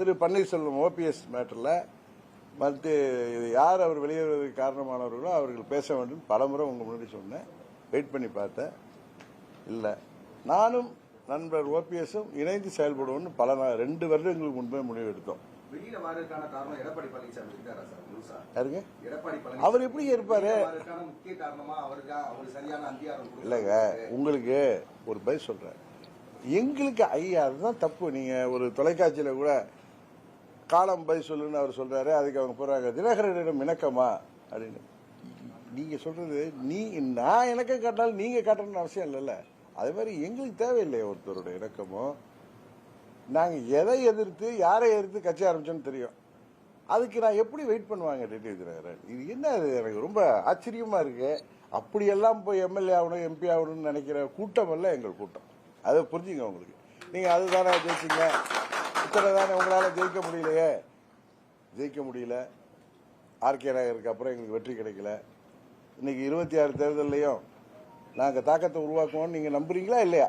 திரு Panneerselvam OPS மேட்டரில் மற்ற யார் அவர் வெளியேறுவதற்கு காரணமானவர்களோ அவர்கள் பேச வேண்டும். பலமுறை உங்க முன்னாடி சொன்னேன். வெயிட் பண்ணி பார்த்தேன். இல்லை. நானும் நண்பர் ஓபிஎஸும் இணைந்து செயல்படுவோம்னு பல நாள் ரெண்டு வருடங்களுக்கு முன்பே முடிவு எடுத்தோம் அவர் எப்படி இருப்பாரு? இல்லைங்க. உங்களுக்கு ஒரு பதில் சொல்றேன். எங்களுக்கு ஐயா அதுதான் தப்பு. நீங்க ஒரு தொலைக்காட்சியில கூட காலம் பை சொல்லுன்னு அவர் சொல்றாரு. அதுக்கு அவங்க போறாங்க தினகரனிடம் இணக்கமா அப்படின்னு. நீங்க சொல்றது நீ நான் இணக்கம் காட்டினாலும் நீங்க காட்டணும்னு அவசியம் இல்லைல்ல. அதே மாதிரி எங்களுக்கு தேவையில்லை ஒருத்தரோட இணக்கமோ. நாங்க எதை எதிர்த்து யாரை எதிர்த்து கட்சி ஆரம்பிச்சோன்னு தெரியும். அதுக்கு நான் எப்படி வெயிட் பண்ணுவாங்க டிடி தினகரன்? இது என்ன இது? எனக்கு ரொம்ப ஆச்சரியமா இருக்கு. அப்படியெல்லாம் போய் எம்எல்ஏ ஆகணும் எம்பி ஆகணும்னு நினைக்கிற கூட்டம் அல்ல எங்கள் கூட்டம். அதை புரிஞ்சுங்க உங்களுக்கு. நீங்க அதுதானே பேசுங்க இத்தனை தானே உங்களால ஜெயிக்க முடியலையே? ஜெயிக்க முடியல. ஆர்கே நகருக்கு அப்புறம் எங்களுக்கு வெற்றி கிடைக்கல. இன்னைக்கு இருபத்தி ஆறு தேர்தல்லையும் நாங்கள் தாக்கத்தை உருவாக்குவோம்னு நீங்க நம்புறீங்களா இல்லையா?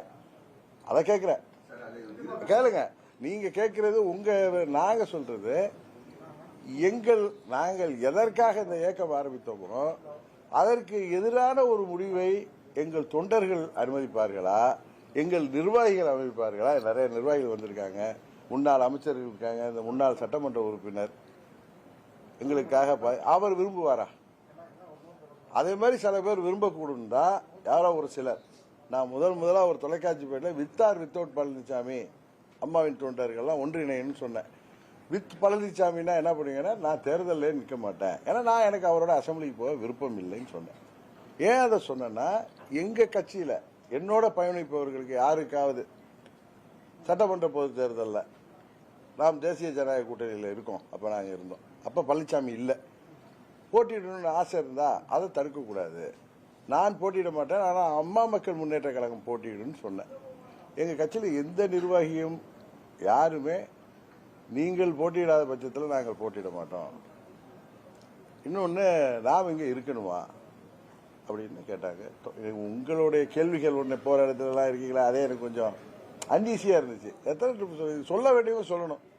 அதை கேட்குறேன் கேளுங்க. நீங்க கேட்கறது உங்க நாங்க சொல்றது எங்கள் நாங்கள் எதற்காக இந்த இயக்கம் ஆரம்பித்தோமோ அதற்கு எதிரான ஒரு முடிவை எங்கள் தொண்டர்கள் அனுமதிப்பார்களா? எங்கள் நிர்வாகிகள் அமைப்பார்களா நிறைய நிர்வாகிகள் வந்திருக்காங்க. முன்னாள் அமைச்சர்கள் இருக்காங்க இந்த முன்னாள் சட்டமன்ற உறுப்பினர். எங்களுக்காக அவர் விரும்புவாரா? அதே மாதிரி சில பேர் விரும்பக்கூடும் தான் யாரோ ஒரு சிலர். நான் முதல் முதலாக ஒரு தொலைக்காட்சி பேட்டில் வித்தார் வித்தவுட் பழனிசாமி அம்மாவின் தொண்டர்கள்லாம் ஒன்றிணைன்னு சொன்னேன். வித் பழனிசாமின்னா என்ன பண்ணுவீங்கன்னா நான் தேர்தலில் நிற்க மாட்டேன். ஏன்னா நான் எனக்கு அவரோட அசம்பிளிக்கு போக விருப்பம் இல்லைன்னு சொன்னேன். ஏன் அதை சொன்னேன்னா எங்கள் கட்சியில் என்னோட பயணிப்பவர்களுக்கு யாருக்காவது சட்டமன்ற பொது தேர்தலில் நாம் தேசிய ஜனநாயக கூட்டணியில் இருக்கோம். அப்போ நாங்கள் இருந்தோம். அப்போ பழனிசாமி இல்லை. போட்டியிடணும்னு ஆசை இருந்தா அதை தடுக்கக்கூடாது. நான் போட்டியிட மாட்டேன். ஆனால் அம்மா மக்கள் முன்னேற்ற கழகம் போட்டியிடுன்னு சொன்னேன். எங்கள் கட்சியில் எந்த நிர்வாகியும் யாருமே நீங்கள் போட்டியிடாத பட்சத்தில் நாங்கள் போட்டியிட மாட்டோம். இன்னொன்று நாம் இங்கே இருக்கணுமா? அப்படின்னு கேட்டாங்க. உங்களுடைய கேள்விகள் ஒன்று போகிற இடத்துலலாம் இருக்கீங்களா? அதே எனக்கு கொஞ்சம் அன்ஈஸியாக இருந்துச்சு. எத்தனை ட்ரிப் சொல்லி- சொல்ல வேண்டியவங்க சொல்லணும்.